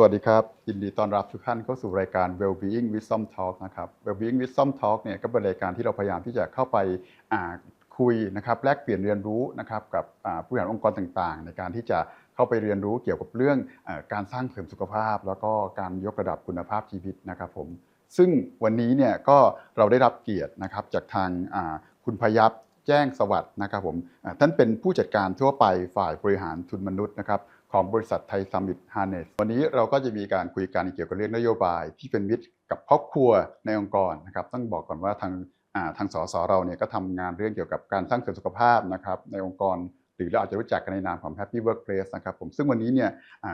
สวัสดีครับ ยินดีต้อนรับทุกท่านเข้าสู่รายการ Wellbeing Wisdom Talk นะครับ Wellbeing Wisdom Talk เนี่ยก็เป็นรายการที่เราพยายามที่จะเข้าไปอ่าคุยนะครับแลกเปลี่ยนเรียนรู้นะครับกับผู้บริหารองค์กรต่างๆ ในการที่จะเข้าไปเรียนรู้เกี่ยวกับเรื่องอการสร้างเสริมสุขภาพ แล้วก็การยกระดับคุณภาพชีวิตนะครับผมซึ่งวันนี้เนี่ยก็เราได้รับเกียรตินะครับจากทางาคุณพยับแจ้งสวัสดิ์นะครับผมท่านเป็นผู้จัดการทั่วไปฝ่ายบริหารทุนมนุษย์นะครับ ของบริษัทไทยซัมมิตฮาร์เนสวันนี้เราก็จะมีการคุยกันเกี่ยวกับเรื่องนโยบายที่เป็นมิตรกับครอบครัวในองค์กรนะครับต้องบอกก่อนว่าทางาทางสสเราเนี่ยก็ทำงานเรื่องเกี่ยวกับการสร้างเสริมสุขภาพนะครับในองค์กร หรือเราอาจจะรู้จักกันในนามของ Happy Workplace นะครับผมซึ่งวันนี้เนี่ย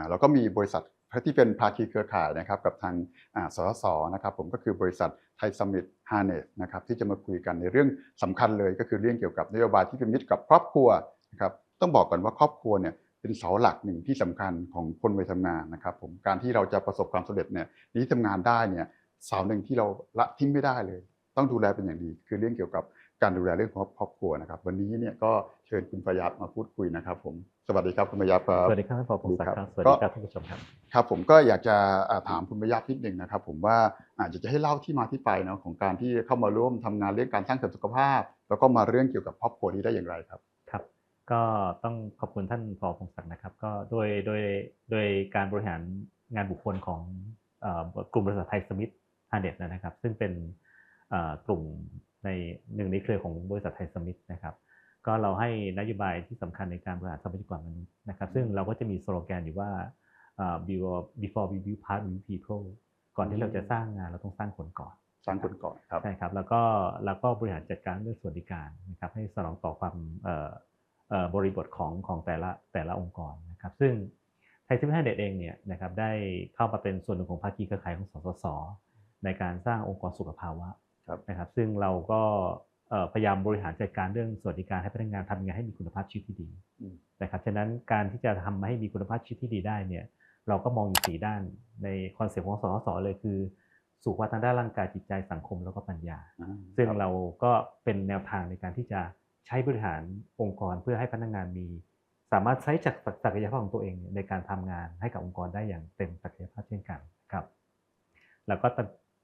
เราก็มีบริษัทที่เป็นภาคีเครือข่ายนะครับกับทางอ่าสสนะครับผมก็คือบริษัทไทยซัมมิตฮาร์เนสนะครับที่จะมาคุยกันในเรื่องสำคัญเลยก็คือเรื่องเกี่ยวกับนโยบายที่เป็นมิตรกับครอบครัวนะครับต้องบอกก่อนว่าครอบครัวเนี่ย เป็นเสาหลักหนึ่งที่สำคัญของคนวัยทำงานนะครับผมการที่เราจะประสบความสำเร็จเนี่ยในที่ทำงานได้เนี่ยเสาหนึ่งที่เราละทิ้งไม่ได้เลย ต้องดูแลเป็นอย่างดี คือเรื่องเกี่ยวกับการดูแลเรื่องของครอบครัวนะครับ วันนี้เนี่ยก็เชิญคุณพยับมาพูดคุยนะครับ ผมสวัสดีครับคุณพยับครับสวัสดีครับท่านผอพงศักดิ์ครับสวัสก็ดีครับท่านผู้ชมครับครับผมก็อยากจะอ่าถามคุณพยับนิดหนึ่งนะครับ ผมว่าอาจจะจะให้เล่าที่มาที่ไปเนาะของการที่เข้ามาร่วมทำงานเรื่องการสร้างเสริมสุขภาพ แล้วก็มาเรื่องเกี่ยวกับครอบครัวนี้ได้อย่างไรครับครับ ก็ต้องขอบคุณท่านผอพงศักดิ์นะครับ ก็โดยโดยโดยการบริหารงานบุคคลของเอ่อกลุ่มบริษัทไทยสมิธฮาร์เน็ตนะครับ ซึ่งเป็นเอ่อกลุ่มในหนึ่งในเครือของบริษัทไทยสมิธนะครับ ก็เราให้นโยบายที่สำคัญในการบริหารทรัพยากรมนุษย์นะครับ ซึ่งเราก็จะมีสโลแกนอยู่ว่าเอ่อ before before we build part we build people ก่อนที่เราจะสร้างงานเราต้องสร้างคนก่อน สร้างคนก่อนครับใช่ครับ แล้วก็แล้วก็บริหารจัดการเรื่องสวัสดิการนะครับ ให้สนองต่อความเอ่อเอ่อ บริบทของของแต่ละแต่ละองค์กรนะครับ ซึ่งไทยซิมเน็ตเองเนี่ยนะครับได้เข้ามาเป็นส่วนหนึ่งของภาคีเครือข่ายของสสส ในการสร้างองค์กรสุขภาวะครับนะครับ ซึ่งเราก็เอ่อพยายามบริหารจัดการเรื่องสวัสดิการให้พนักงานทำยังไงให้มีคุณภาพชีวิตที่ดีอืมนะครับฉะนั้นการที่จะทำให้มีคุณภาพชีวิตที่ดีได้เนี่ยเราก็มองอยู่สี่ด้านในคอนเซ็ปต์ของสสสเลยคือสุขภาพทางด้านร่างกายจิตใจสังคมแล้วก็ปัญญาอ่าซึ่งครับเราก็เป็นแนวทางในการที่จะ ใช้บริหารองค์กรเพื่อให้พนักงานมี สามารถใช้จักศักยภาพของตัวเองในการทำงานให้กับองค์กรได้อย่างเต็มศักยภาพเช่นกันครับแล้วก็ต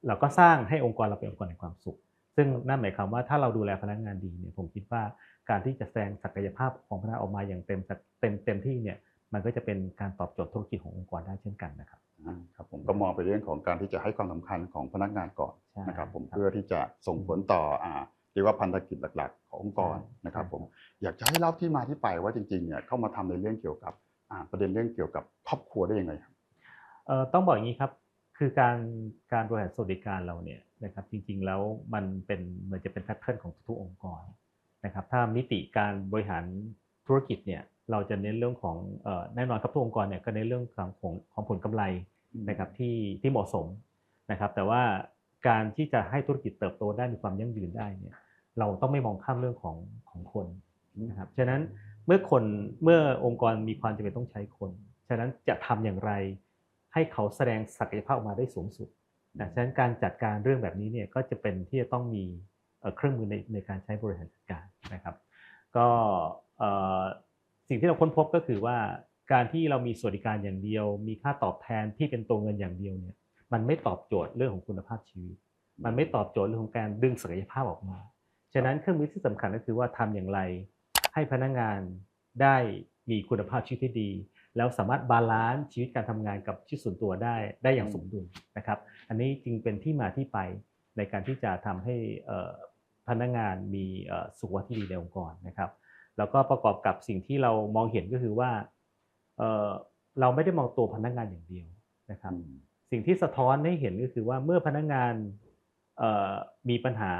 เราก็สร้างให้องค์กรเราเป็นองค์กรแห่งความสุข ซึ่งนั่นหมายความว่าถ้าเราดูแลพนักงานดีเนี่ยผมคิดว่าการที่จะแสดงศักยภาพของพนักงานออกมาอย่างเต็มศักเต็มเต็มที่เนี่ยมันก็จะเป็นการตอบโจทย์ธุรกิจขององค์กรได้เช่นกันนะครับอ่าครับผมก็มองไปเรื่องของการที่จะให้ความสำคัญของพนักงานก่อนใช่นะครับผมครับเพื่อที่จะส่งผลต่ออ่า เรียกว่าพันธกิจหลัก ๆ ขององค์กรใช่นะครับใช่ผมอยากจะให้เล่าที่มาที่ไปว่าจริงๆเนี่ยเข้ามาทำในเรื่องเกี่ยวกับอ่าประเด็นเรื่องเกี่ยวกับครอบครัวได้ยังไงครับเอ่อต้องบอกอย่างนี้ครับคือการการบริหารสวัสดิการเราเนี่ยนะครับจริงๆแล้วมันเป็นเหมือนจะเป็นแพทเทิร์นของทุกๆองค์กรนะครับถ้ามิติการบริหารธุรกิจเนี่ยเราจะเน้นเรื่องของเอ่อแน่นอนครับทุกองค์กรเนี่ยก็เน้นเรื่องของของของผลกำไรนะครับที่ที่เหมาะสมนะครับแต่ว่า การที่จะให้ธุรกิจเติบโตได้มีความยั่งยืนได้เนี่ยเราต้องไม่มองข้ามเรื่องของของคนนะครับฉะนั้นเมื่อคนเมื่อองค์กรมีความจำเป็นต้องใช้คน ฉะนั้นจะทำอย่างไร ให้เขาแสดงศักยภาพออกมาได้สูงสุดนะฉะนั้นการจัดการเรื่องแบบนี้เนี่ยก็จะเป็นที่จะต้องมีเอ่อเครื่องมือในในการใช้บริหารจัดการนะครับ ก็เอ่อสิ่งที่เราค้นพบก็คือว่าการที่เรามีสวัสดิการอย่างเดียว มีค่าตอบแทนที่เป็นตัวเงินอย่างเดียวเนี่ย มันไม่ตอบโจทย์เรื่องของคุณภาพชีวิต มันไม่ตอบโจทย์เรื่องของการดึงศักยภาพออกมา ฉะนั้นเครื่องมือที่สำคัญก็คือว่าทำอย่างไร ให้พนักงานได้มีคุณภาพชีวิตที่ดี แล้วสามารถบาลานซ์ชีวิตการทำงานกับชีวิตส่วนตัวได้ได้อย่างสมดุลนะครับ อันนี้จึงเป็นที่มาที่ไปในการที่จะทำให้เอ่อพนักงานมีเอ่อสุขภาพที่ดีในองค์กรนะครับ แล้วก็ประกอบกับสิ่งที่เรามองเห็นก็คือว่าเอ่อเราไม่ได้มองตัวพนักงานอย่างเดียวนะครับอืม สิ่งที่สะท้อนให้เห็นก็คือว่าเมื่อพนักงานมีปัญหา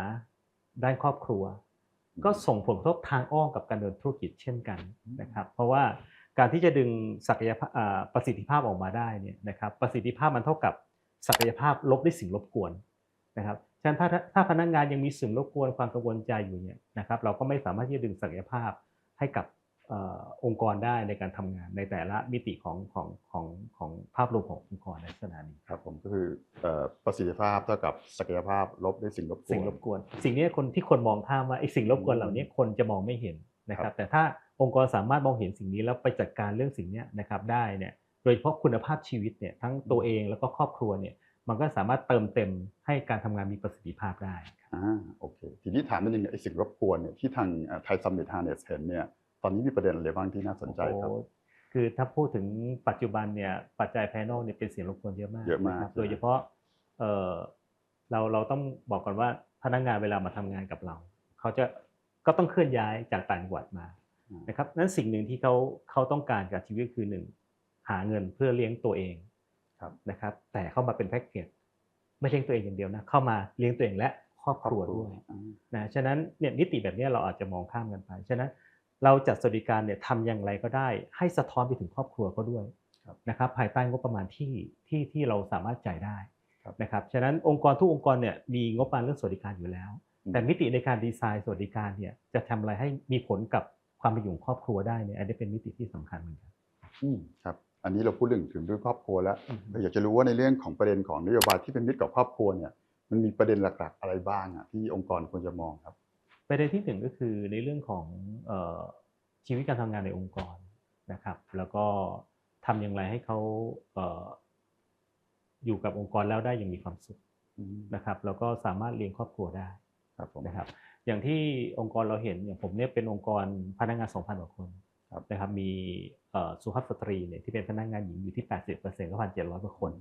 ด้านครอบครัว ก็ส่งผลกระทบทางอ้อมกับการดำเนินธุรกิจเช่นกันนะครับ เพราะว่าการที่จะดึงศักยภาพประสิทธิภาพออกมาได้เนี่ยนะครับประสิทธิภาพมันเท่ากับศักยภาพลบด้วยสิ่งรบกวนนะครับฉะนั้นถ้าถ้าพนักงานยังมีสิ่งรบกวนความกังวลใจอยู่เนี่ยนะครับ เราก็ไม่สามารถที่จะดึงศักยภาพให้กับ ออองค์กรได้ในการทำงานในแต่ละมิติของของของของภาพรวมขององค์กรในลักษณะนี้ครับผมก็คือเอ่อประสิทธิภาพเท่ากับศักยภาพลบด้วยสิ่งรบกวนสิ่งรบกวน สิ่งนี้คนที่คนมองข้ามว่าไอ้สิ่งรบกวนเหล่านี้คนจะมองไม่เห็นนะคครัรับบแต่ถ้าองค์กรสามารถมองเห็นสิ่งนี้แล้วไปจัดการเรื่องสิ่งเนี้ยนะครับได้เนี่ยโดยเฉพาะคุณภาพชีวิตเนี่ยทั้งตัวเองแล้วก็ครอบครัวเนี่ยมันก็สามารถเติมเต็มให้การทำงานมีประสิทธิภาพได้อ่าโอเคทีนี้ถามนิดนึงไอ้สิ่งรบกวนเนี่ยที่ทางไทยซัมมิตฮาร์เนสเห็นเนี่ย ตอนนี้มีประเด็นอะไรบ้างที่น่าสนใจครับโอ้โหคือถ้าพูดถึงปัจจุบันเนี่ยปัจจัยภายนอกเนี่ยเป็นเสียงรบกวนเยอะมากเยอะมากนครับใช่โดยเฉพาะเออเราเราต้องบอกก่อนว่าพนักงานเวลามาทำงานกับเรา เขาจะก็ต้องเคลื่อนย้ายจากต่างจังหวัดมาอืมนะครับนั้นสิ่งหนึ่งที่เขาเขาต้องการกับชีวิตคือหนึ่งหาเงินเพื่อเลี้ยงตัวเองครับนะครับ แต่เข้ามาเป็นแพ็กเกจไม่เลี้ยงตัวเองอย่างเดียวนะเข้ามาเลี้ยงตัวเองและครอบครัวด้วยอ่านะฉะนั้นเนี่ยมิติแบบเนี้ยเราอาจจะมองข้ามกันไปฉะนั้น เราจัดสวัสดิการเนี่ยทำอย่างไรก็ได้ ให้สะท้อนไปถึงครอบครัวเขาด้วยครับนะครับภายใต้งบประมาณที่ที่ที่เราสามารถจ่ายได้ครับนะครับฉะนั้นองค์กรทุกองค์กรเนี่ยมีงบประมาณเรื่องสวัสดิการอยู่แล้ว แต่มิติในการดีไซน์สวัสดิการเนี่ยจะทำอะไรให้มีผลกับความเป็นอยู่ของครอบครัวได้เนี่ยอันนี้เป็นมิติที่สำคัญเหมือนกันอืมครับอันนี้เราพูดเรื่องถึงเรื่องครอบครัวแล้วอืมเราอยากจะรู้ว่าในเรื่องของประเด็นของนโยบายที่เป็นมิตรกับครอบครัวเนี่ยมันมีประเด็นหลักๆอะไรบ้างอะที่องค์กรควรจะมองครับ ประเด็นที่หนึ่งก็คือในเรื่องของเออชีวิตการทำงานในองค์กรนะครับ แล้วก็ทำอย่างไรให้เขาเอ่ออยู่กับองค์กรแล้วได้อย่างมีความสุขอืมนะครับ แล้วก็สามารถเลี้ยงครอบครัวได้ครับผมนะครับ อย่างที่องค์กรเราเห็นอย่างผมเนี่ยเป็นองค์กรพนักงาน2,000กว่าคนครับนะครับมีเอ่อสุภาพสตรีเนี่ยที่เป็นพนักงานหญิงอยู่ที่ 80%ก็พันเจ็ดร้อยกว่าคน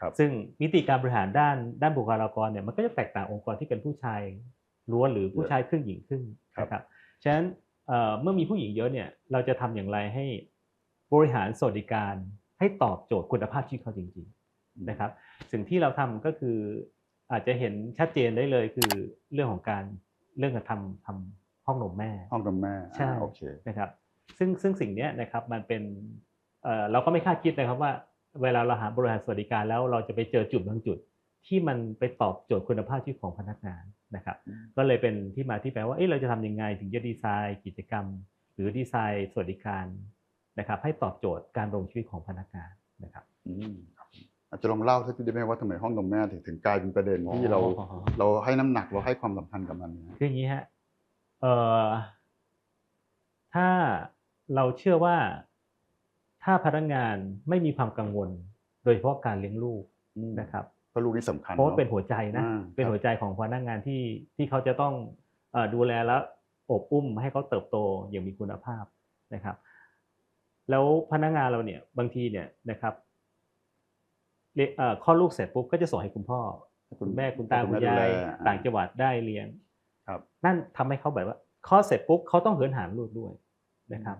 ครับซึ่งมิติการบริหารด้านด้านบุคลากรเนี่ยมันก็จะแตกต่างองค์กรที่เป็นผู้ชาย ล้วนหรือผู้ชายครึ่งหญิงครึ่งครับนะครับฉะนั้นเอ่อเมื่อมีผู้หญิงเยอะเนี่ยเราจะทำอย่างไรให้บริหารสวัสดิการให้ตอบโจทย์คุณภาพชีวิตเขาจริงๆนะครับสิ่งที่เราทำก็คืออาจจะเห็นชัดเจนได้เลยคือเรื่องของการเรื่องการทำทำห้องนมแม่ ห้องนมแม่ใช่อ่าโอเคนะครับซึ่งซึ่งสิ่งเนี้ยนะครับมันเป็นเอ่อเราก็ไม่คาดคิดนะครับว่า เวลาเราหาบริหารสวัสดิการแล้วเราจะไปเจอจุดบางจุดที่มันไปตอบโจทย์คุณภาพชีวิตของพนักงาน นะครับอืมก็เลยเป็นที่มาที่ไปว่าเอ๊ะเราจะทำยังไงถึงจะดีไซน์กิจกรรม หรือดีไซน์สวัสดิการนะครับให้ตอบโจทย์การดำรงชีวิตของพนักงานนะครับอืมครับอาจจะลองเล่าสักนิดได้ไหมว่าทำไมห้องนมแม่ถึงถึงกลายเป็นประเด็นที่เราอ๋อเราให้น้ำหนักเราให้ความสำคัญกับมันเนี่ยคืออย่างนี้ฮะเอ่อถ้าเราเชื่อว่าถ้าพนักงานไม่มีความกังวล โดยเฉพาะการเลี้ยงลูกอืมนะครับ เพราะลูกนี่สำคัญเพราะว่าอะเป็นหัวใจนะอ่าเป็นครับหัวใจของพนักงานที่ที่เขาจะต้องเอ่อดูแลแล้วอบอุ้มให้เขาเติบโตอย่างมีคุณภาพนะครับ แล้วพนักงานเราเนี่ยบางทีเนี่ยนะครับเลี้ยงเอ่อคลอดลูกเสร็จปุ๊บก็จะส่งให้คุณพ่อคุณแม่คุณตาให้คุณแม่ยายดูแลต่างจังหวัดได้เลี้ยงครับนั่นทำให้เขาแบบว่าคลอดเสร็จปุ๊บเขาต้องเหินหางลูกด้วยนะครับ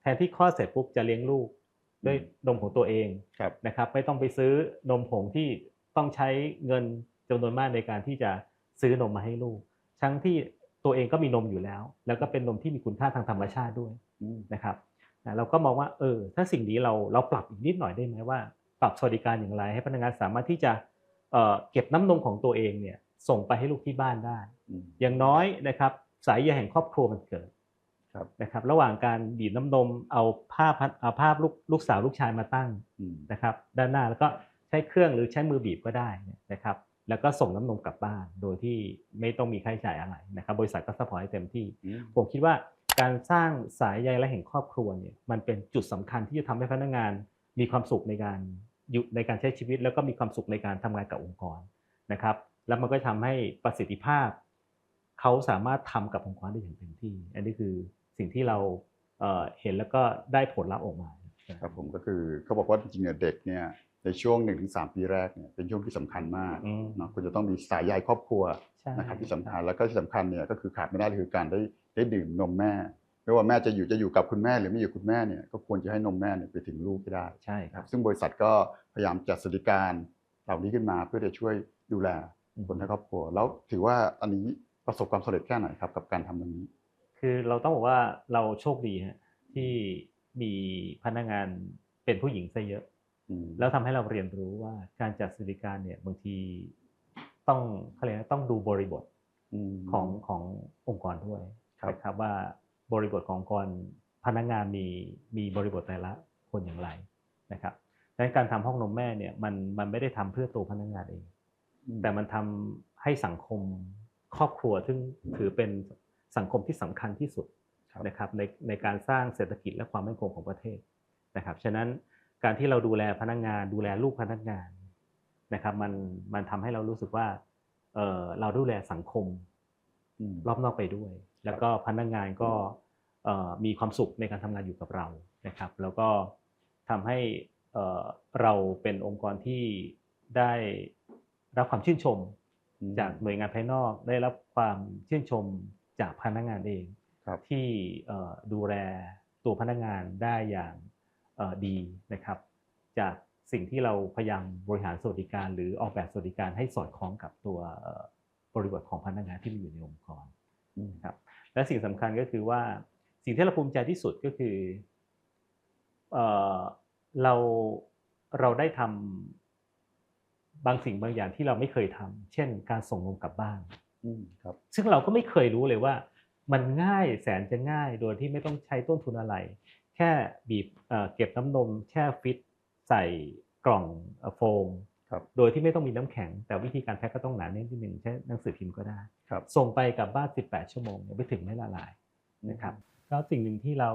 แทนที่คลอดเสร็จปุ๊บจะเลี้ยงลูกด้วยนมของตัวเองครับนะครับ ไม่ต้องไปซื้อนมผงที่ ต้องใช้เงินจำนวนมากในการที่จะซื้อนมมาให้ลูก ทั้งที่ตัวเองก็มีนมอยู่แล้ว แล้วก็เป็นนมที่มีคุณค่าทางธรรมชาติด้วยอืมนะครับนะเราก็มองว่าเออถ้าสิ่งนี้เราเราปรับอีกนิดหน่อยได้ไหมว่า ปรับสวัสดิการอย่างไร ให้พนักงานสามารถที่จะเอ่อเก็บน้ำนมของตัวเองเนี่ยส่งไปให้ลูกที่บ้านได้อืมอย่างน้อยนะครับสายใยแห่งครอบครัวมันเกิดครับนะครับระหว่างการบีบน้ำนมเอาภาพพัดเอาภาพลูกลูกสาวลูกชายมาตั้งอืมนะครับด้านหน้าแล้วก็ ใช้เครื่องหรือใช้มือบีบก็ได้นะครับ แล้วก็ส่งน้ำนมกลับบ้านโดยที่ไม่ต้องมีค่าใช้จ่ายอะไรนะครับ บริษัทก็ซัพพอร์ตให้เต็มที่อืมผมคิดว่าการสร้างสายใยและแห่งครอบครัวเนี่ยมันเป็นจุดสำคัญที่จะทำให้พนักงานมีความสุขในการอยู่ในการใช้ชีวิต แล้วก็มีความสุขในการทำงานกับองค์กรนะครับ แล้วมันก็ทำให้ประสิทธิภาพ เขาสามารถทำกับองค์กรได้อย่างเต็มที่ อันนี้คือสิ่งที่เราเอ่อเห็นแล้วก็ได้ผลลัพธ์ออกมาครับผมก็คือเขาบอกว่าจริงๆเนี่ยเด็กเนี่ย ในช่วง1-3ปีแรกเนี่ยเป็นช่วงที่สำคัญมากอืมเนาะคุณจะต้องมีสายใยครอบครัวใช่นะครับที่สำคัญแล้วก็ที่สำคัญเนี่ยก็คือขาดไม่ได้เลยคือการได้ได้ดื่มนมแม่ ไม่ว่าแม่จะอยู่จะอยู่กับคุณแม่หรือไม่อยู่คุณแม่เนี่ยก็ควรจะให้นมแม่เนี่ยไปถึงลูกให้ได้ใช่คครัรับบซึ่งบริษัทก็พยายามจัดสวัสดิการเหล่านี้ขึ้นมาเพื่อจะช่วยดูแลคนในครอบครัว แล้วถือว่าอันนี้ประสบความสำเร็จแค่ไหนครับกับการทำตรงนี้ คือเราต้องบอกว่าเราโชคดีฮะที่มีพนักงานเป็นผู้หญิงซะเยอะอืม แล้วทำให้เราเรียนรู้ว่าการจัดสวัสดิการเนี่ยบางทีต้องเขาเรียกว่าต้องดูบริบทมของขององค์กรด้วยครับนะครับว่าบริบทขององค์กรพนักงานมีมีบริบทแต่ละคนอย่างไรนะครับดังนั้นการทำห้องนมแม่เนี่ยมันมันไม่ได้ทำเพื่อตัวพนักงานเองอืมแต่มันทำให้สังคมครอบครัวซึ่งถือเป็นสังคมที่สำคัญที่สุดครับนะครับในในการสร้างเศรษฐกิจและความมั่นคงของประเทศนะครับฉะนั้น การที่เราดูแลพนักงาน ดูแลลูกพนักงานนะครับ มันมันทำให้เรารู้สึกว่าเออเราดูแลสังคมอืมรอบนอกไปด้วย แล้วก็พนักงานก็เอ่อมีความสุขในการทำงานอยู่กับเรานะครับ แล้วก็ทำให้เอ่อเราเป็นองค์กรที่ได้รับความชื่นชมอืมจากหน่วยงานภายนอกได้รับความชื่นชมจากพนักงานเองครับที่เอ่อดูแลตัวพนักงานได้อย่างเอ่อ ดีนะครับ จากสิ่งที่เราพยายามบริหารสวัสดิการ หรือออกแบบสวัสดิการให้สอดคล้องกับตัวเอ่อบริบทของพนักงานที่มีอยู่ในองค์กรอืมครับและสิ่งสำคัญก็คือว่าสิ่งที่เราภูมิใจที่สุดก็คือเอ่อเราเราได้ทำบางสิ่งบางอย่างที่เราไม่เคยทำเช่น การส่งนมกลับบ้านอืมครับ ซึ่งเราก็ไม่เคยรู้เลยว่า มันง่ายแสนจะง่ายโดยที่ไม่ต้องใช้ต้นทุนอะไรแค่บีบเอ่อเก็บน้ำนมแช่ฟิตใส่กล่องเอ่อโฟมครับโดยที่ไม่ต้องมีน้ำแข็ง แต่วิธีการแพ็คก็ต้องหนาแน่นนิดหนึ่งใช้หนังสือพิมพ์ก็ได้ครับส่งไปกลับบ้าน 18 ชั่วโมงยังไม่ถึงไม่ละลายนะครับก็สิ่งหนึ่งที่เรา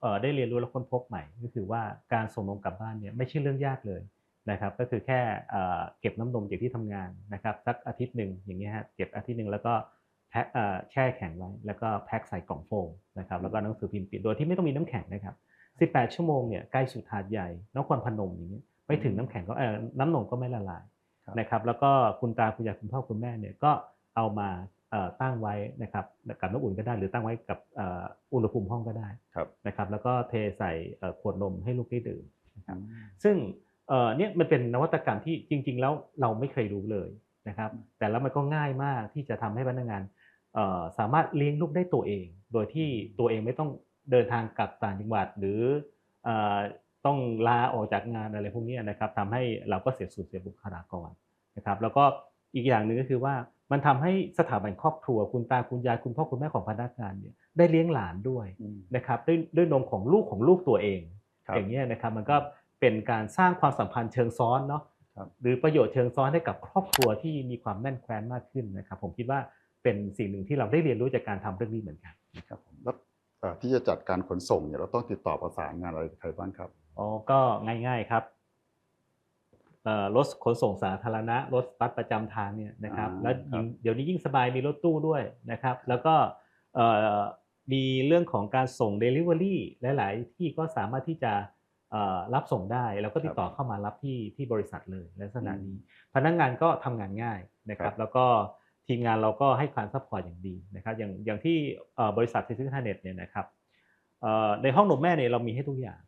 เอ่อได้เรียนรู้และค้นพบใหม่ ก็คือว่าการส่งนมกลับบ้านเนี่ยไม่ใช่เรื่องยากเลยนะครับก็คือแค่เอ่อเก็บน้ำนมจากที่ทำงานนะครับสักอาทิตย์หนึ่งอย่างเงี้ยฮะเก็บอาทิตย์หนึ่งแล้วก็ แพ็คเอ่อแช่แข็งไว้ แล้วก็แพ็คใส่กล่องโฟมนะครับแล้วก็หนังสือพิมพ์ปิดโดยที่ไม่ต้องมีน้ำแข็งนะครับ 18 ชั่วโมงเนี่ยใกล้สุดหาดใหญ่นครพนมอย่างเงี้ยไปถึงน้ำแข็งก็เออน้ำนมก็ไม่ละลายครับนะครับแล้วก็คุณตาคุณยายคุณพ่อคุณแม่เนี่ยก็เอามาเอ่อตั้งไว้นะครับกับน้ำอุ่นก็ได้หรือตั้งไว้กับเอ่ออุณหภูมิห้องก็ได้ครับนะครับแล้วก็เทใส่เอ่อขวดนมให้ลูกได้ดื่มอืมซึ่งเอ่อเนี่ยมันเป็นนวัตกรรมที่จริง ๆ แล้วเราไม่เคยรู้เลยนะครับแต่แล้วมันก็ง่ายมากที่จะทำให้พนักงานเอ่อ สามารถเลี้ยงลูกได้ตัวเอง โดยที่ตัวเองไม่ต้องเดินทางกลับต่างจังหวัด หรือเอ่อต้องลาออกจากงานอะไรพวกเนี้ยนะครับทำให้เราก็เสียสูญเสียบุคลากรนะครับ แล้วก็อีกอย่างหนึ่งก็คือว่ามันทำให้สถาบันครอบครัวคุณตาคุณยายคุณพ่อคุณแม่ของพนักงานเนี่ยได้เลี้ยงหลานด้วยอืมนะครับด้วยด้วยนมของลูกของลูกตัวเองครับอย่างนี้ยนะครับมันก็เป็นการสร้างความสัมพันธ์เชิงซ้อนเนาะครับหรือประโยชน์เชิงซ้อนให้กับครอบครัวที่มีความแน่นแคว้นมากขึ้นนะครับ ผมคิดว่า เป็นสิ่งหนึ่งที่เราได้เรียนรู้จากการทำเรื่องนี้เหมือนกันครับผมแล้วเอ่อที่จะจัดการขนส่งเนี่ยเราต้องติดต่อประสานงานอะไรกับใครบ้างครับอ๋อก็ง่าย ๆครับเอ่อรถขนส่งสาธารณะรถบัสประจำทางเนี่ยนะครับอ่าแล้วครับยิ่งเดี๋ยวนี้ยิ่งสบายมีรถตู้ด้วยนะครับ แล้วก็เอ่อมีเรื่องของการส่ง Delivery หลาย ๆ ที่ก็สามารถที่จะเอ่อรับส่งได้ แล้วก็ติดต่อเข้ามารับที่ที่บริษัทเลยลักษณะนี้ พนักงานก็ทำงานง่ายนะคครัรับบแล้วก็ ทีมงานเราก็ให้ความซัพพอร์ตอย่างดีนะครับอย่างอย่างที่เอ่อบริษัทเซซิเน็ตเนี่ยนะครับเอ่อในห้องนมแม่เนี่ยเรามีให้ทุกอย่าง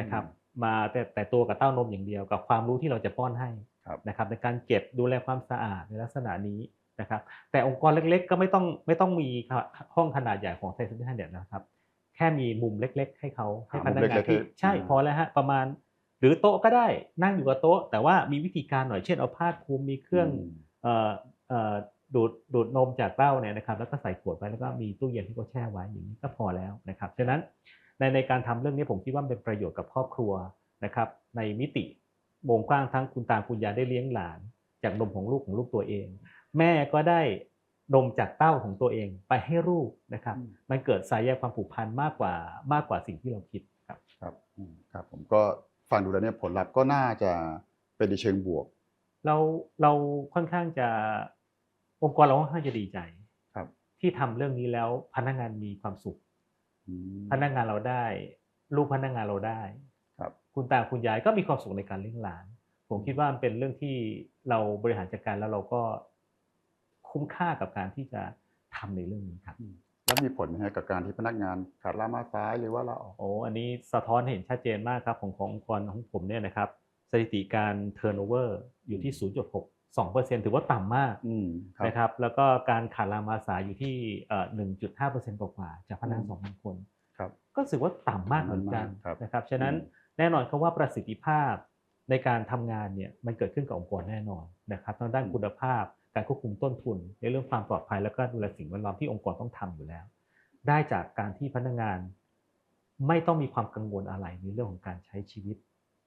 นะครับมาแต่แต่ตัวกับเต้านมอย่างเดียวกับความรู้ที่เราจะป้อนให้ครับนะครับในการเก็บดูแลความสะอาดในลักษณะนี้นะครับแต่องค์กรเล็กๆ ก็ไม่ต้องไม่ต้องมีห้องขนาดใหญ่ของไทยเซ็นทรัลเนี่ยนะครับแค่มีมุมเล็ก ๆ ให้เขาให้หาพมุมนักงานเล็กๆที่ให้ใช่อืมพอแล้วฮะประมาณหรือโต๊ะก็ได้นั่งอยู่กับโต๊ะ แต่ว่ามีวิธีการหน่อยเช่นเอาผ้าคลุมมีเครื่องมเอ่อเอ่อ ดูดดูดนมจากเต้าเนี่ยนะครับแล้วก็ใส่ขวดไว้แล้วก็มีตู้เย็นที่เขาแช่ไว้อย่างนี้ก็พอแล้วนะครับฉะนั้นในในการทำเรื่องนี้ผมคิดว่าเป็นประโยชน์กับครอบครัวนะครับในมิติวงกว้างทั้งคุณตาคุณยายได้เลี้ยงหลาน จากนมของลูกของลูกตัวเอง แม่ก็ได้นมจากเต้าของตัวเองไปให้ลูกนะครับอืมมันเกิดสายใยความผูกพันมากกว่ามากกว่าสิ่งที่เราคิดครับครับอืมครับผมก็ฟังดูแล้วเนี่ยผลลัพธ์ก็น่าจะเป็นในเชิงบวก เราเราค่อนข้างจะ องค์กรเราค่อนข้างจะดีใจครับที่ทำเรื่องนี้แล้วพนักงานมีความสุขอืมพนักงานเราได้ลูกพนักงานเราได้ ครับ คุณตาคุณยายก็มีความสุขในการเลี้ยงหลาน ผมคิดว่ามันเป็นเรื่องที่เราบริหารจัดการแล้วเราก็คุ้มค่ากับการที่จะทำในเรื่องนี้ครับแล้วมีผลไหมฮะกับการที่พนักงานขาดลามาซ้ายหรือว่าลาออกโอ้อันนี้สะท้อนเห็นชัดเจนมากครับของขององค์กรของผมเนี่ยนะครับ สถิติการ turnover อยู่ที่ 0.6 2%ถือว่าต่ำมากอืมครับนะครับ แล้วก็การขาดลามาสายอยู่ที่เอ่อ1.5%กว่าๆจากพนักงานอืม2,000 คนครับก็ถือว่าต่ำมากเหมือนกันต่ำมากครับนะครับ ฉะนั้นอืมแน่นอนครับว่าประสิทธิภาพในการทำงานเนี่ยมันเกิดขึ้นกับองค์กรแน่นอนนะครับทางด้านคุณภาพ การควบคุมต้นทุน ในเรื่องความปลอดภัยแล้วก็ดูแลสิ่งแวดล้อมที่องค์กรต้องทำอยู่แล้ว ได้จากการที่พนักงาน ไม่ต้องมีความกังวลอะไรในเรื่องของการใช้ชีวิต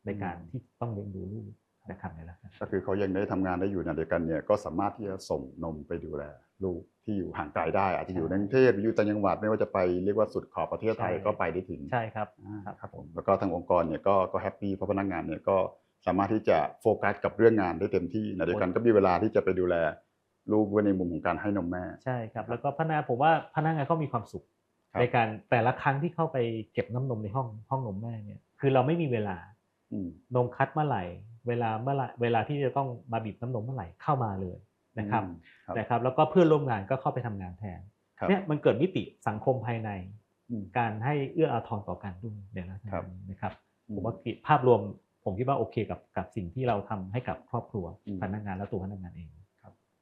ในการที่ต้องเลี้ยงดูลูก นะครับในลักษณะก็คือเขายังได้ทำงานได้อยู่ในเดียวกันเนี่ยก็สามารถที่จะส่งนมไปดูแลลูกที่อยู่ห่างไกลได้ อาจจะอยู่ในกรุงเทพหรืออยู่ต่างจังหวัดไม่ว่าจะไปเรียกว่าสุดขอบประเทศไทยก็ไปได้ถึงใช่ครับอ่าครับครับผมแล้วก็ทางองค์กรเนี่ยก็ก็แฮปปี้เพราะพนักงานเนี่ยก็สามารถที่จะโฟกัสกับเรื่องงานได้เต็มที่ในเดียวกันก็มีเวลาที่จะไปดูแลลูกไว้ในมุมของการให้นมแม่ใช่ครับ แล้วก็พนักงานผมว่าพนักงานก็มีความสุขครับในการแต่ละครั้งที่เข้าไปเก็บน้ำนมในห้องห้องนมแม่เนี่ย คือเราไม่มีเวลาอืมนมคัดเมื่อไหร่ เวลาเมื่อไหร่เวลาที่จะต้องมาบีบน้ำนมเมื่อไหร่เข้ามาเลยนะครับอืมครับนะครับแล้วก็เพื่อนร่วมงานก็เข้าไปทำงานแทนครับเนี่ยมันเกิดมิติสังคมภายในอืมการให้เอื้ออาทรต่อกันด้วยในลักษณะครับนี้นะครับอืมผมว่าภาพรวมผมคิดว่าโอเคกับกับสิ่งที่เราทำให้กับครอบครัวอืมพนักงานและตัวพนักงานเอง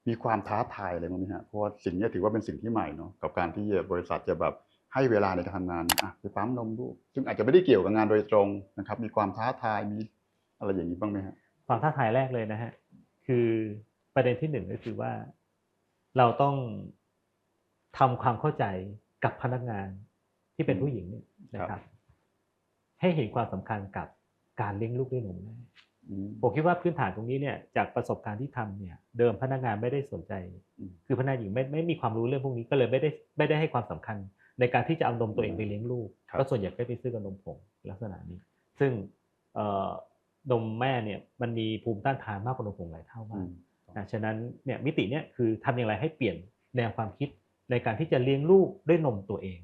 มีความท้าทายอะไรบ้างไหมฮะเพราะว่าสิ่งเนี้ยถือว่าเป็นสิ่งที่ใหม่เนาะกับการที่บริษัทจะแบบให้เวลาในการทำงานอะไปปั๊มนมลูกซึ่งอาจจะไม่ได้เกี่ยวกับงานโดยตรงนะครับ มีความท้าทายมี อะไรอย่างนี้บ้างไหมฮะความท้าทายแรกเลยนะฮะคือประเด็นที่หนึ่งก็คือว่า เราต้องทำความเข้าใจกับพนักงานที่เป็นผู้หญิงเนี่ยนะครับ ให้เห็นความสำคัญกับการเลี้ยงลูกด้วยนมแม่อืมผมคิดว่าพื้นฐานตรงนี้เนี่ยจากประสบการณ์ที่ทำเนี่ย เดิมพนักงานไม่ได้สนใจอืมคือพนักงานหญิงไม่ไม่มีความรู้เรื่องพวกนี้ก็เลยไม่ได้ไม่ได้ให้ความสำคัญ ในการที่จะเอานมตัวเองไปเลี้ยงลูกครับก็ส่วนใหญ่ก็ไปซื้อกับนมผงลักษณะนี้ ซึ่งเอ่อ นมแม่เนี่ยมันมีภูมิต้านทานมากกว่านมผงหลายเท่าอืมากมนะฉะนั้นเนี่ยมิติเนี่ยคือทำอย่างไรให้เปลี่ยนแนวความคิดในการที่จะเลี้ยงลูกด้วยนมตัวเอง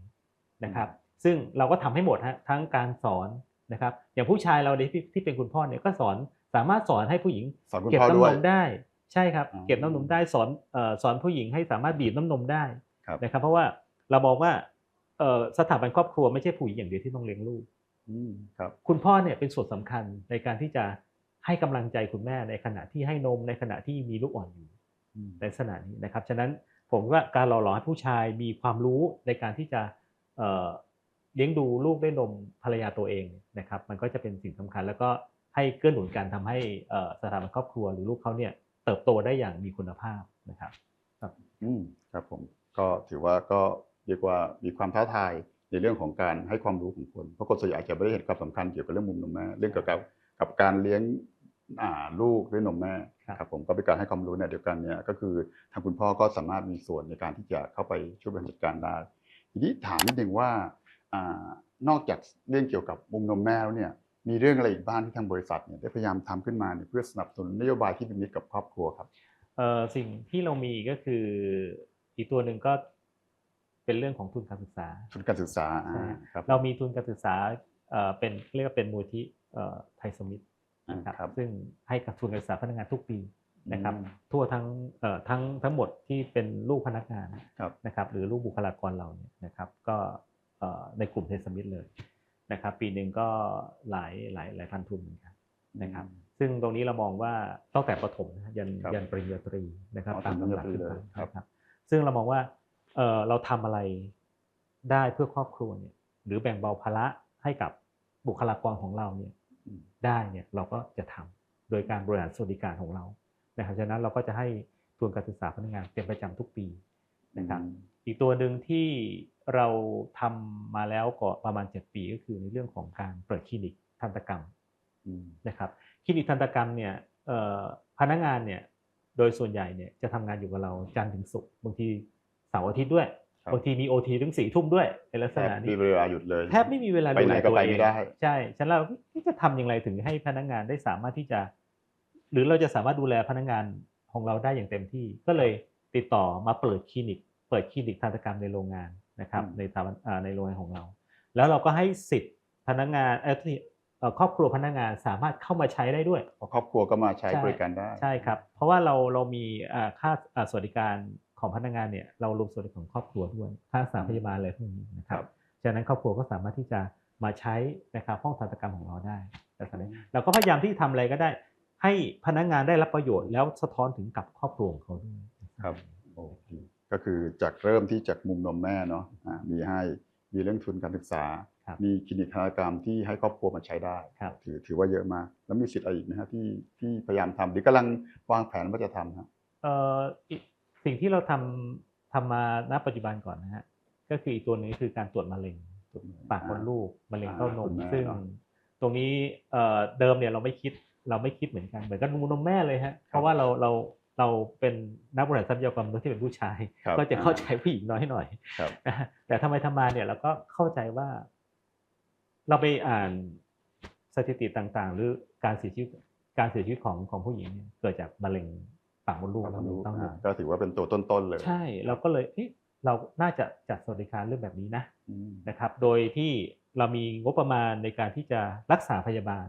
นะครับ ซึ่งเราก็ทำให้หมดฮะทั้งการสอนนะครับ อย่างผู้ชายเราเนี่ยที่ที่เป็นคุณพ่อเนี่ยก็สอนสามารถสอนให้ผู้หญิงสอนคุณเก็บพ่อน้ำด้วยนมได้ใช่ครับอ๋อเก็บน้ำนมได้สอนเอ่อสอนผู้หญิงให้สามารถบีบน้ำนมได้ครับนะครับ เพราะว่าเราบอกว่าเอ่อสถาบันครอบครัวไม่ใช่ผู้หญิงอย่างเดียวที่ต้องเลี้ยงลูกอืม ครับคุณพ่อเนี่ยเป็นส่วนสำคัญในการที่จะให้กำลังใจคุณแม่ในขณะที่ให้นมในขณะที่มีลูกอ่อนอยู่อืมในลักษณะนี้นะครับ ฉะนั้นผมว่าการหล่อหลอมให้ผู้ชายมีความรู้ในการที่จะเอ่อเลี้ยงดูลูกด้วยนมภรรยาตัวเองนะครับ มันก็จะเป็นสิ่งสำคัญ แล้วก็ให้เกื้อหนุนกันทำให้เอ่อสถาบันครอบครัวหรือลูกเขาเนี่ยเติบโตได้อย่างมีคุณภาพนะครับอืมครับผมก็ถือว่าก็เรียกว่ามีความท้าทาย ในเรื่องของการให้ความรู้ของคนเพราะคนส่วนใหญ่อาจจะไม่ได้เห็นความสำคัญเกี่ยวกับเรื่องมุมนมแม่เรื่องเกี่ยวกับกับการเลี้ยงอ่าลูกด้วยนมแม่ครับครับผมก็เป็นการให้ความรู้ในเดียวกันเนี่ยก็คือทางคุณพ่อก็สามารถมีส่วนในการที่จะเข้าไปช่วยบริหารจัดการได้ทีนี้ถามนิดนึงว่าอ่านอกจากเรื่องเกี่ยวกับมุมนมแม่แล้วเนี่ยมีเรื่องอะไรอีกบ้างที่ทางบริษัทเนี่ยได้พยายามทำขึ้นมาเนี่ยเพื่อสนับสนุนนโยบายที่เป็นมิตรกับครอบครัวครับเอ่อสิ่งที่เรามีก็คืออีกตัวหนึ่งก็ เป็นเรื่องของทุนการศึกษา ทุนการศึกษาใช่อ่าครับเรามีทุนการศึกษาเอ่อเป็นเรียกว่าเป็นมูลที่เอ่อไทยสมิธอ่านะครับครับซึ่งให้กับทุนการศึกษาพนักงานทุกปีนะครับอืมทั่วทั้งเอ่อทั้งทั้งหมดที่เป็นลูกพนักงานครับนะครับหรือลูกบุคลากรเราเนี่ยนะครับก็เอ่อในกลุ่มไทยสมิธเลยนะครับปีหนึ่งก็หลายหลายหลายพันทุนเหมือนกันนะครับซึ่งตรงนี้เรามองว่าตั้งแต่ประถมนะฮะยันครับยันปริญญาตรีนะครับอ๋อตามถึงปริญลำญาดับตรีขึ้นเลไปยครับนะครับซึ่งเรามองว่า เอ่อเราทำอะไรได้เพื่อครอบครัวเนี่ย หรือแบ่งเบาภาระให้กับบุคลากรของเราเนี่ยอืมได้เนี่ยเราก็จะทำโดยการบริหารสวัสดิการของเรานะครับฉะนั้นเราก็จะให้ทุนการศึกษาพนักงานเป็นประจำทุกปีนะครับอีกตัวหนึ่งที่เราทำมาแล้วก็ประมาณ 7 ปีก็คือในเรื่องของการเปิดคลินิกทันตกรรมอืมนะครับคลินิกทันตกรรมเนี่ยเอ่อพนักงานเนี่ยโดยส่วนใหญ่เนี่ยจะทำงานอยู่กับเราจันทร์ถึงศุกร์บางทีเสาร์อาทิตย์ด้วยครับบางทีมีโอทีถึงสี่ทุ่มด้วยในลักษแทบณะมีนี้เวลาหยุดเลยแทบไม่มีเวลาไปไหนดูแลก็ตัวไปเองไม่ได้ใช่ฉะนั้นเราจะทำอย่างไรถึงให้พนักงานได้สามารถที่จะ หรือเราจะสามารถดูแลพนักงานของเราได้อย่างเต็มที่ ก็เลยติดต่อมาเปิดคลินิก เปิดคลินิกทันตกรรมในโรงงานนะครับอืมในสถาบันอ่าในโรงงานของเรา แล้วเราก็ให้สิทธิ์พนักงานเออที่เอ่อครอบครัวพนักงานสามารถเข้ามาใช้ได้ด้วยเพราะครอบครัวก็มาใช้ใช่บริการได้ใช่ครับ เพราะว่าเราเรามีอ่าค่าอ่าสวัสดิการ ของพนักงานเนี่ยเรารวมส่วนของครอบครัวด้วยค่ารักษาพยาบาลอะไรพวกนี้นะครัครับบฉะนั้นครอบครัวก็สามารถที่จะมาใช้นะครับห้องทันตกรรมของเราได้นะครับเราก็พยายามที่ทำอะไรก็ได้ ให้พนักงานได้รับประโยชน์แล้วสะท้อนถึงกับครอบครัวของเขาด้วยครับโอเคก็คือจากเริ่มที่จากมุมนมแม่เนาะอ่ามีให้มีเรื่องทุนการศึกษาครับมีคลินิกทันตกรรมที่ให้ครอบครัวมาใช้ได้ครับถือถือว่าเยอะมาก แล้วมีสิทธิ์อะไรอีกนะฮะที่ที่พยายามทำหรือกำลังวางแผนว่าจะทำฮะเอ่ออีก สิ่งที่เราทำทำมาณปัจจุบันก่อนนะฮะก็คืออีกตัวหนึงก็คือการตรวจมะเร็งปากมดลูกมะเร็งเต้านมอ่าคุณแม่ซึ่งเนอะตรงนี้เอ่อเดิมเนี่ยเราไม่คิดเราไม่คิดเหมือนกันเหมือนกันนมนมแม่เลยฮะเพราะว่าเราเราเราเป็นนักบริหารทรัพยากรมนุษย์ที่เป็นผู้ชายครับก็จะเข้าใจผู้หญิงน้อยหน่อยครับนะฮะแต่ทำไมทำมาเนี่ยเราก็เข้าใจว่า เราไปอ่านสถิติต่างๆ หรือการเสียชีวิตการเสียชีวิตของของผู้หญิงเนี่ยเกิดจากมะเร็ง ปากมดลูกก็มะเร็งเต้านมก็ถือว่าเป็นตัวต้นๆเลย ใช่เราก็เลยเอ๊ะเราน่าจะจัดสวัสดิการเรื่องแบบนี้นะอืมนะครับ โดยที่เรามีงบประมาณในการที่จะรักษาพยาบาล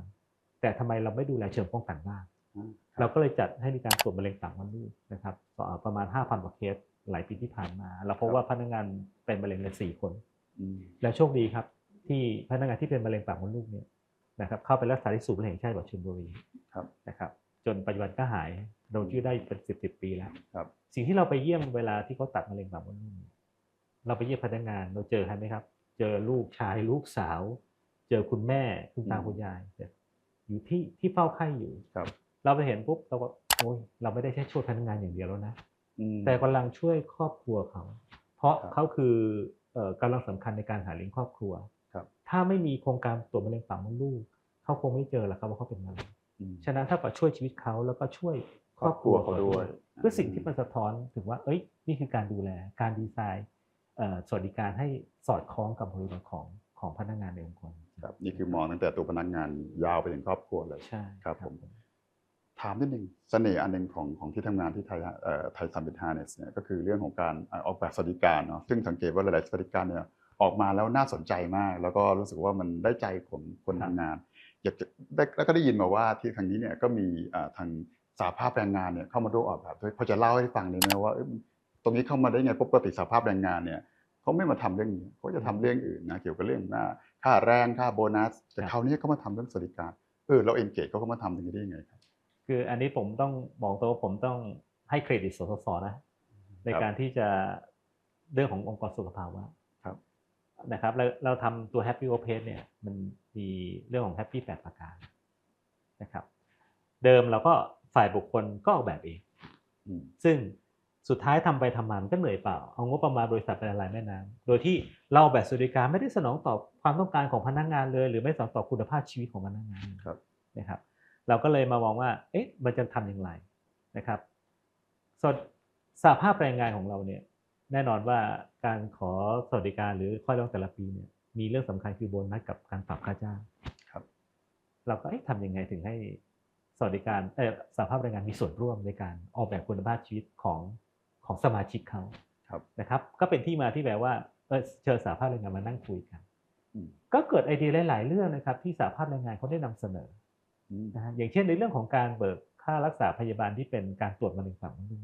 แต่ทำไมเราไม่ดูแลเชิงป้องกันบ้างอ่าเราก็เลยจัดให้มีการตรวจมะเร็งปากมดลูกนะครับต่อประมาณ 5,000กว่าเคสหลายปีที่ผ่านมา เราพบว่าพนักงานเป็นมะเร็งในสี่คนอืมแล้วโชคดีครับ ที่พนักงานที่เป็นมะเร็งปากมดลูกเนี่ยนะครับเข้าไปรักษาที่ศูนย์มะเร็งแห่งชาติจังหวัดชลบุรีครับนะครับ จนปัจจุบันก็หาย เราชื่อได้เป็นสิบสิบปีแล้วครับ สิ่งที่เราไปเยี่ยมเวลาที่เขาตัดมะเร็งปากมดลูกเนี่ยเราไปเยี่ยมพนักงาน เราเจอใครไหมครับ เจอลูกชายลูกสาว เจอคุณแม่คุณตาอืมคุณยายอยู่ที่ที่เฝ้าไข้อยู่ครับ เราไปเห็นปุ๊บเราก็โอ้ยเราไม่ได้แค่ช่วยพนักงานอย่างเดียวแล้วนะอืมแต่กำลังช่วยครอบครัวเขา เพราะครับเขาคือเอ่อกำลังสำคัญในการหาเลี้ยงครอบครัวครับถ้าไม่มีโครงการตรวจมะเร็งปากมดลูกเขาคงไม่เจอหรอกครับว่าเขาเป็นมะเร็งอืมฉะนั้นถ้ากับช่วยชีวิตเขาแล้วก็ช่วย ครอบครัวเขาด้วยครอบครัวเขาด้วยคือสิ่งที่มันสะท้อนถึงว่า เอ้ย นี่คือการดูแล การดีไซน์เอ่อสวัสดิการให้สอดคล้องกับบริบทของของพนักงานในองค์กรครับนี่คือมองตั้งแต่ตัวพนักงานยาวไปถึงครอบครัวเลยใช่ครับผมถามนิดนึงเสน่ห์อันหนึ่งของของที่ทำงานที่ไทยเอ่อไทยซัมมิตฮาร์เนสเนี่ยก็คือเรื่องของการเอ่อออกแบบสวัสดิการเนาะซึ่งสังเกตว่าหลายๆสวัสดิการเนี่ยออกมาแล้วน่าสนใจมาก แล้วก็รู้สึกว่ามันได้ใจคนคนทำงาน อยากจะได้แล้วก็ได้ยินมาว่าที่ทางนี้เนี่ยก็มีอ่าทาง สาภาพแรงงานเนี่ยเข้ามาร่วมออกแบบด้วยพอจะเล่าให้ฟังได้ไหมว่าเอ้ยตรงนี้เข้ามาได้ไงปกติสาภาพแรงงานเนี่ยเขาไม่มาทำเรื่องนี้เขาจะทำเรื่องอื่นนะเกี่ยวกับเรื่องหน้าค่าแรงค่าโบนัส แต่คราวนี้เขามาทำเรื่องสวัสดิการเออเราเอนเกจเขาก็มาทำตรงนี้ได้ยังไงครับคืออันนี้ผมต้องบอกตัวว่าผมต้องให้เครดิตสสสนะ ในการที่จะเรื่องขององค์กรสุขภาวะครับนะครับเราเราทำตัว Happy Workplace เนี่ยมันมีเรื่องของ Happy 8ประการนะครับ เดิมเราก็ ฝ่ายบุคคลก็ออกแบบเองอืมซึ่งสุดท้ายทำไปทำมามันก็เหนื่อยเปล่า เอางบประมาณบริษัทไปละลายแม่น้ำโดยที่เราแบบสวัสดิการไม่ได้สนองตอบความต้องการของพนักงานเลย หรือไม่สนองตอบคุณภาพชีวิตของพนักงานครับนะครับ เราก็เลยมามองว่า เอ๊ะ มันจะทำอย่างไรนะครับส่วนสหภาพแรงงานของเราเนี่ย แน่นอนว่าการขอสวัสดิการหรือข้อเรียกร้องแต่ละปีเนี่ย มีเรื่องสำคัญคือโบนัสกับการปรับค่าจ้างครับ เราก็เอ๊ะทำยังไงถึงให้ สวัสดิการเออสหภาพแรงงานมีส่วนร่วมในการออกแบบคุณภาพชีวิตของของสมาชิกเขาครับนะครับ ก็เป็นที่มาที่แบบว่าเออเชิญสหภาพแรงงานมานั่งคุยกันอืมก็เกิดไอเดียหลาย ๆ เรื่องนะครับ ที่สหภาพแรงงานเขาได้นำเสนออืมนะฮะอย่างเช่นในเรื่องของการเบิกค่ารักษาพยาบาลที่เป็นการตรวจมะเร็งปากมดลูก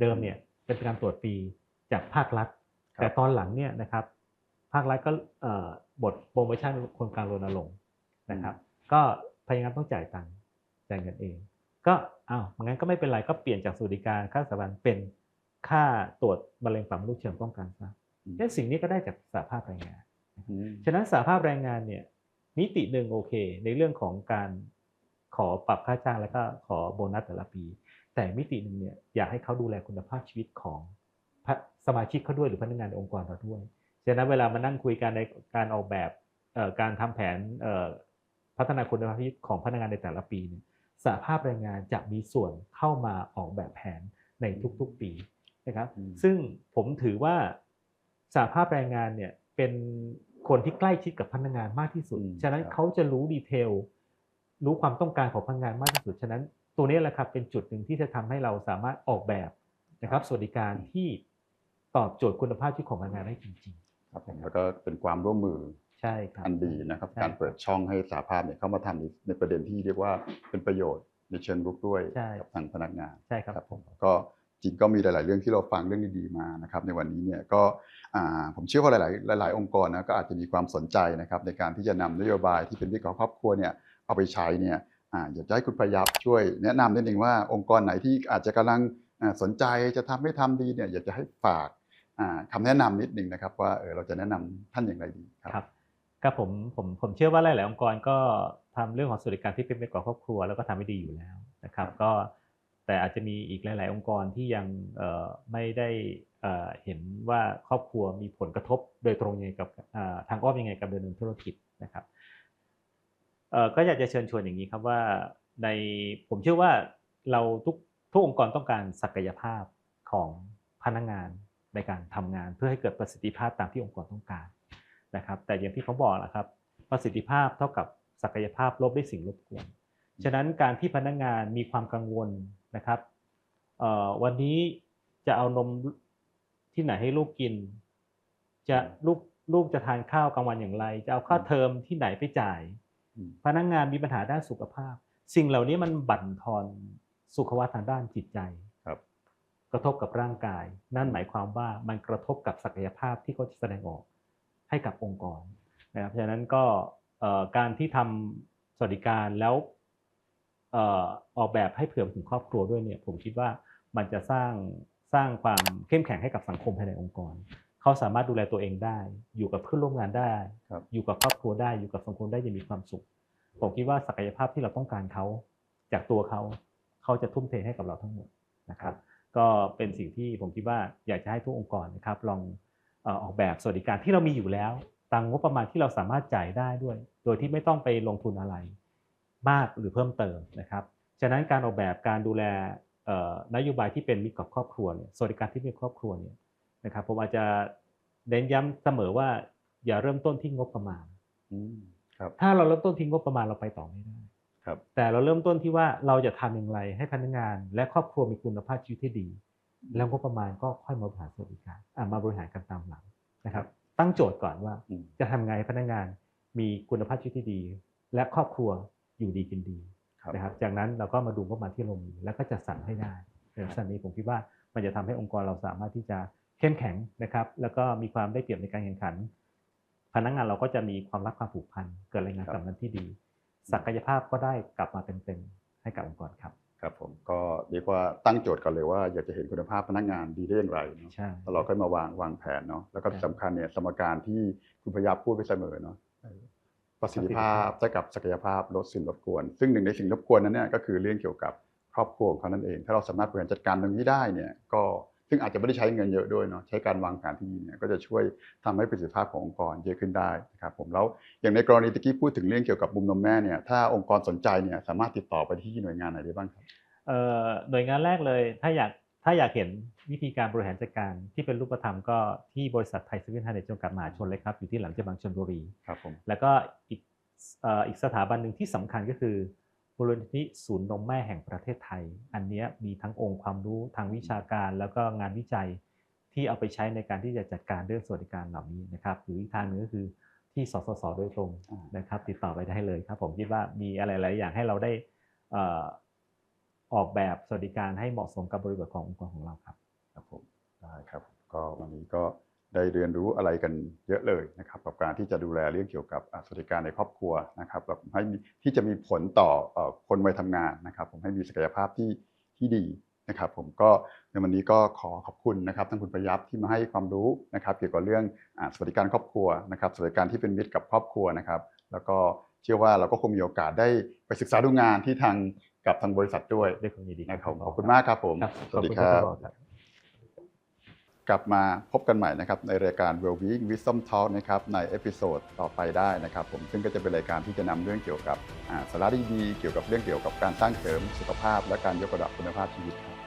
เดิมเนี่ยเป็นการตรวจฟรีจากภาครัฐครับแต่ตอนหลังเนี่ยนะครับ ภาครัฐก็เอ่อบทโปรโมชั่นโครงการรณรงค์นะครับ ก็พยายามต้องจ่ายตังค์ จ่ายเงินเอง ก็อ้าวงั้นก็ไม่เป็นไรก็เปลี่ยนจากสวัสดิการค่าสถาบันเป็นค่าตรวจมะเร็งปากมดลูกเชิงป้องกันซะอืมและสิ่งนี้ก็ได้จากสหภาพแรงงานอืมฉะนั้นสหภาพแรงงานเนี่ยมิติหนึ่งโอเค ในเรื่องของการขอปรับค่าจ้างแล้วก็ขอโบนัสแต่ละปี แต่มิติหนึ่งเนี่ยอยากให้เขาดูแลคุณภาพชีวิตของพะสมาชิกเขาด้วยหรือพนักงานในองค์กรเราด้วย ฉะนั้นเวลามานั่งคุยกันในการออกแบบเอ่อการทำแผนเอ่อพัฒนาคุณภาพชีวิตของพนักงานในแต่ละปีเนี่ย สหภาพแรงงานจะมีส่วนเข้ามาออกแบบแผนในทุกๆปีนะครับอืมซึ่งผมถือว่าสหภาพแรงงานเนี่ยเป็นคนที่ใกล้ชิดกับพนักงานมากที่สุดอืมฉะนั้นครับเขาจะรู้ดีเทล รู้ความต้องการของพนักงานมากที่สุด ฉะนั้นตัวนี้แหละครับเป็นจุดหนึ่งที่จะทำให้เราสามารถออกแบบนะครับสวัสดิการที่ตอบโจทย์คุณภาพชีวิตของพนักงานได้จริงครับผมแล้วก็เป็นความร่วมมือๆ ใช่ครับอันดีนะครับใช่การเปิดช่องให้สาภาพเนี่ยเข้ามาทำในในประเด็นที่เรียกว่าเป็นประโยชน์ในเชิงรุกด้วยใช่กับทางพนักงานใช่ครับครับผมก็จริงก็มีหลาย ๆ เรื่องที่เราฟังเรื่องดี ๆ มานะครับในวันนี้เนี่ยก็อ่าผมเชื่อว่าหลาย ๆ หลาย ๆ องค์กรนะก็อาจจะมีความสนใจนะครับในการที่จะนำนโยบายที่เป็นวิกฤตของครอบครัวเนี่ยเอาไปใช้เนี่ยอ่าอยากจะให้คุณประยับช่วยแนะนำนิดนึงว่าองค์กรไหนที่อาจจะกำลังอ่าสนใจจะทำไม่ทำดีเนี่ยอยากจะให้ฝากอ่าคำแนะนำนิดนึงนะครับว่าเออเราจะแนะนำท่านอย่างไรดีครับ ครับก็ผมผมผมเชื่อว่าหลายๆองค์กรก็ทำเรื่องของสวัสดิการที่เป็นไปกับครอบครัว แล้วก็ทำไม่ดีอยู่แล้วนะครับครับ ก็แต่อาจจะมีอีกหลาย ๆ องค์กรที่ยังเอ่อไม่ได้เอ่อเห็นว่าครอบครัวมีผลกระทบโดยตรงยังไงกับอ่าทางอ้อมยังไงกับดำเนินธุรกิจนะครับเอ่อก็อยากจะเชิญชวนอย่างนี้ครับว่าในผมเชื่อว่าเราทุกทุกองค์กรต้องการศักยภาพของพนักงานในการทำงาน เพื่อให้เกิดประสิทธิภาพตามที่องค์กรต้องการ นะครับ แต่อย่างที่เขาบอกแหละครับ ประสิทธิภาพเท่ากับศักยภาพลบด้วยสิ่งรบกวน ฉะนั้นการที่พนักงานมีความกังวลนะครับเอ่อวันนี้จะเอานมที่ไหนให้ลูกกิน จะลูกลูกจะทานข้าวกลางวันอย่างไร จะเอาค่าเทอมที่ไหนไปจ่ายอืมพนักงานมีปัญหาด้านสุขภาพ สิ่งเหล่านี้มันบั่นทอนสุขภาวะทางด้านจิตใจครับ กระทบกับร่างกาย นั่นหมายความว่ามันกระทบกับศักยภาพที่เขาจะแสดงออก ให้กับองค์กรนะครับฉะนั้นก็เอ่อการที่ทำสวัสดิการแล้วเอ่อออกแบบให้เผื่อถึงครอบครัวด้วยเนี่ยผมคิดว่ามันจะสร้างสร้างความเข้มแข็งให้กับสังคมภายในองค์กร เขาสามารถดูแลตัวเองได้ อยู่กับเพื่อนร่วมงานได้ครับอยู่กับครอบครัวได้อยู่กับสังคมได้อยังมีความสุข ผมคิดว่าศักยภาพที่เราต้องการเขาจากตัวเขาเขาจะทุ่มเทให้กับเราทั้งหมดนะครับ ก็เป็นสิ่งที่ผมคิดว่าอยากจะให้ทุกองค์กรนะครับลองเอ่อออกแบบสวัสดิการที่เรามีอยู่แล้วตามงบประมาณที่เราสามารถจ่ายได้ด้วย โดยที่ไม่ต้องไปลงทุนอะไรมากหรือเพิ่มเติมนะครับฉะนั้นการออกแบบการดูแลเอ่อนโยบายที่เป็นมิตรกับครอบครัวเนี่ยสวัสดิการที่มีครอบครัวเนี่ยนะครับผมอาจจะเน้นย้ำเสมอว่าอย่าเริ่มต้นที่งบประมาณอืมครับถ้าเราเริ่มต้นที่งบประมาณเราไปต่อไม่ได้ครับแต่เราเริ่มต้นที่ว่าเราจะทำอย่างไรให้พนักงาน และครอบครัวมีคุณภาพชีวิตที่ดี แล้วงบประมาณก็ค่อยมาบริหารสวัสดิการอะมาบริหารกันตามหลังนะครับ ตั้งโจทย์ก่อนว่าอืมจะทำไงให้พนักงานมีคุณภาพชีวิตที่ดี และครอบครัวอยู่ดีกินดีครับนะครับ จากนั้นเราก็มาดูงบประมาณที่เรามีแล้วก็จัดสรรให้ได้ในลักษณะนี้ผมคิดว่ามันจะทำให้องค์กรเราสามารถที่จะเข้มแข็งนะครับ แล้วก็มีความได้เปรียบในการแข่งขัน พนักงานเราก็จะมีความรักความผูกพันเกิดแรงงานครับกำลังที่ดี ศักยภาพก็ได้กลับมาเต็มๆให้กับองค์กรครับ ครับผมก็เรียกว่าตั้งโจทย์ก่อนเลยว่าอยากจะเห็นคุณภาพพนักงานดีได้อย่างไรเนาะใช่ แล้วเราก็มาวางวางแผนเนาะแล้วก็ครับสำคัญเนี่ยสมการที่คุณพยาพูดไปเสมอเนาะเออประสิทธิภาพเท่ากับศักยภาพลดสิ่งรบกวน ซึ่งหนึ่งในสิ่งรบกวนนั้นเนี่ยก็คือเรื่องเกี่ยวกับครอบครัวของเขานั่นเอง ถ้าเราสามารถบริหารจัดการตรงนี้ได้เนี่ยก็ ซึ่งอาจจะไม่ได้ใช้เงินเยอะด้วยเนาะใช้การวางแผนที่ดีเนี่ยก็จะช่วยทำให้ประสิทธิภาพขององค์กรเยอะขึ้นได้นะครับผมแล้วอย่างในกรณีตะกี้พูดถึงเรื่องเกี่ยวกับบุมนมแม่เนี่ยถ้าองค์กรสนใจเนี่ยสามารถติดต่อไปที่หน่วยงานไหนได้บ้างครับเอ่อหน่วยงานแรกเลยถ้าอยากถ้าอยากเห็นวิธีการบริหารจัดการที่เป็นรูปธรรมก็ที่บริษัทไทยเซเว่นไฮเดรจำกัดมหาชนเลยครับอยู่ที่หลังเจบางชนบุรีครับผมแล้วก็อีกเอ่ออีกสถาบันหนึ่งที่สำคัญก็คือ มูลนิธิศูนย์นมแม่แห่งประเทศไทย อันนี้มีทั้งองค์ความรู้ทางวิชาการ แล้วก็งานวิจัยที่เอาไปใช้ในการที่จะจัดการเรื่องสวัสดิการเหล่านี้นะครับหรืออีกทางหนึงก็คือที่สสสโดยตรงนะครับติดต่อไปได้เลยครับ ผมคิดว่ามีอะไรหลายอย่างให้เราได้ออออกแบบสวัสดิการให้เหมาะสมกับบริบทขององค์กรของเราครับ ครับผมได้ครับ ก็วันนี้ก็ ได้เรียนรู้อะไรกันเยอะเลยนะครับกับการที่จะดูแลเรื่องเกี่ยวกับอ่าสวัสดิการในครอบครัวนะครับแล้วให้มีที่จะมีผลต่อเอ่อคนวัยทำงานนะครับ ผมให้มีศักยภาพที่ที่ดีนะครับ ผมก็ในวันนี้ก็ขอขอบคุณนะครับทั้งคุณประยับที่มาให้ความรู้นะครับ เกี่ยวกับเรื่องอาสวัสดิการครอบครัวนะครับสวัสดิการที่เป็นมิตรกับครอบครัวนะครับ แล้วก็เชื่อว่าเราก็คงมีโอกาสได้ไปศึกษาดูงานที่ทางกับทางบริษัทด้วยด้วยความยินดีนะครับผขอบคุณมากครับผมครับสวัสดีขอณครับณครับ กลับมาพบกันใหม่นะครับในรายการ Wellbeing Wisdom Talk นะครับในเอพิโซดต่อไปได้นะครับผมซึ่งก็จะเป็นรายการที่จะนำเรื่องเกี่ยวกับสาระดีๆเกี่ยวกับเรื่องเกี่ยวกับการสร้างเสริมสุขภาพ และการยกระดับคุณภาพชีวิตครับ